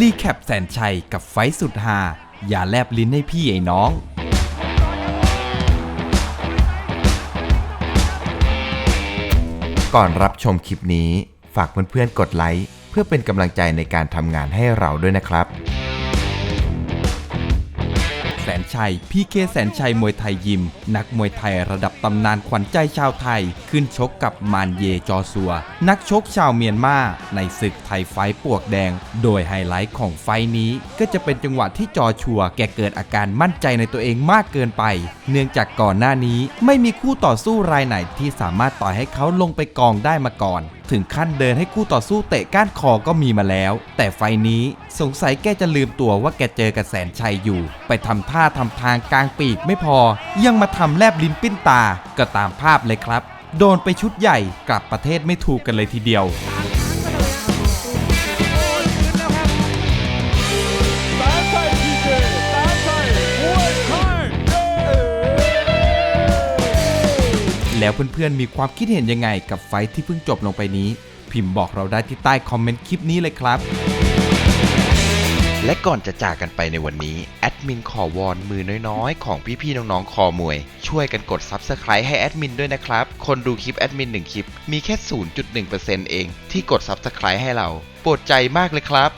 รีแคปแสนชัยกับไฟสุดฮาอย่าแลบลิ้นให้พี่ไอ้น้อง ก่อนรับชมคลิปนี้ ฝากเพื่อนๆกดไลค์ เพื่อเป็นกำลังใจในการทำงานให้เราด้วยนะครับ แสนชัย พีเคแสนชัยมวยไทยยิม นักมวยไทยระดับตำนานขวัญใจชาวไทย ขึ้นชกกับมานเยจอซัว นักชกชาวเมียนมาในศึกไทยไฟปวกแดง โดยไฮไลท์ของไฟนี้ ก็จะเป็นจังหวะที่จอชัว แกเกิดอาการมั่นใจในตัวเองมากเกินไป เนื่องจากก่อนหน้านี้ ไม่มีคู่ต่อสู้รายไหนที่สามารถต่อยให้เขาลงไปกองได้มาก่อน ถึงขั้นเดินให้คู่ต่อสู้เตะก้านคอก็มีมาแล้ว แต่ไฟนี้สงสัยแกจะลืมตัวว่าแกเจอกับแสนชัยอยู่ ไปทำท่าทำทางกลางปีกไม่พอ ยังมาทำแลบลิ้นปิ้นตาก็ตามภาพเลยครับ โดนไปชุดใหญ่กลับประเทศไม่ถูกกันเลยทีเดียว แล้วเพื่อนๆมีความคิดเห็นยังไงกับไฟที่เพิ่งจบลงไปนี้ พิมพ์บอกเราได้ที่ใต้คอมเมนต์คลิปนี้เลยครับ และก่อนจะจากกันไปในวันนี้ แอดมินขอวอนมือน้อยๆ ของพี่ๆน้องๆ คอมวย ช่วยกันกด Subscribe ให้แอดมินด้วยนะครับ คนดูคลิปแอดมิน1คลิปมีแค่ 0.1%เองที่กด Subscribe ให้เรา โปรดใจมากเลยครับ